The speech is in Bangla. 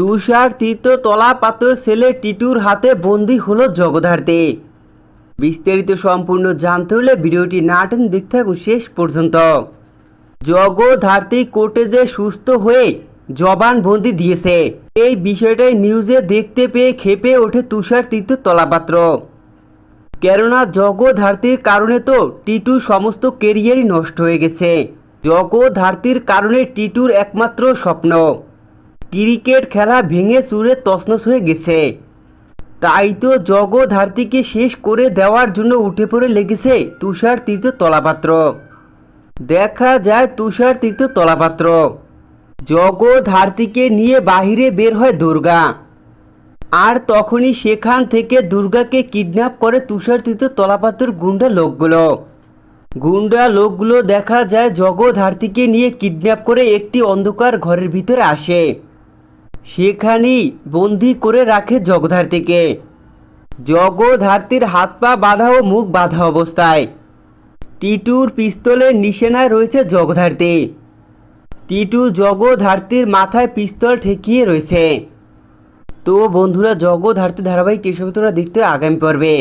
তুষার তীর্থ তলা পাথর ছেলে টিটুর হাতে বন্দি হলো জগধার্তে বিস্তারিত সম্পূর্ণ জানতে হলে ভিডিওটি না টেনে দেখতে থাকুন শেষ পর্যন্ত। জগধার্তি কোর্টে যে সুস্থ হয়ে জবানবন্দি দিয়েছে। এই বিষয়টাই নিউজে দেখতে পেয়ে খেপে ওঠে তুষার তীর্থ তলাপাত্র কেননা জগধার্তির কারণে তো টিটু সমস্ত কেরিয়ারই নষ্ট হয়ে গেছে। জগধার্তির কারণে টিটুর একমাত্র স্বপ্ন। ক্রিকেট খেলা ভেঙে চুরে তছনছ হয়ে গেছে। তাই তো জগধার্তিকে শেষ করে দেওয়ার জন্য উঠে পড়ে লেগেছে তুষার তীর্থ তলাপাত্র। দেখা যায় তুষার তীর্থ তলাপাত্র। জগধার্তিকে নিয়ে বাহিরে বের হয় দুর্গা। আর তখনই সেখান থেকে দুর্গাকে কিডন্যাপ করে তুষার তীর্থ তলাপাত্রর গুন্ডা লোকগুলো। গুন্ডা লোকগুলো দেখা যায় জগধার্তিকে নিয়ে কিডন্যাপ করে একটি অন্ধকার ঘরের ভিতরে আসে। সেখানেই বন্দি করে রাখে জগধার্তিকে জগধার্তির হাত পা বাঁধা ও মুখ বাঁধা অবস্থায়। টিটুর পিস্তলের নিশানায় রয়েছে জগধার্তি টিটু জগধার্তির মাথায় পিস্তল ঠেকিয়ে রয়েছে। তো বন্ধুরা জগধার্তি ধারাবাহিক এসব তোমরা দেখতে আগামী পর্বে।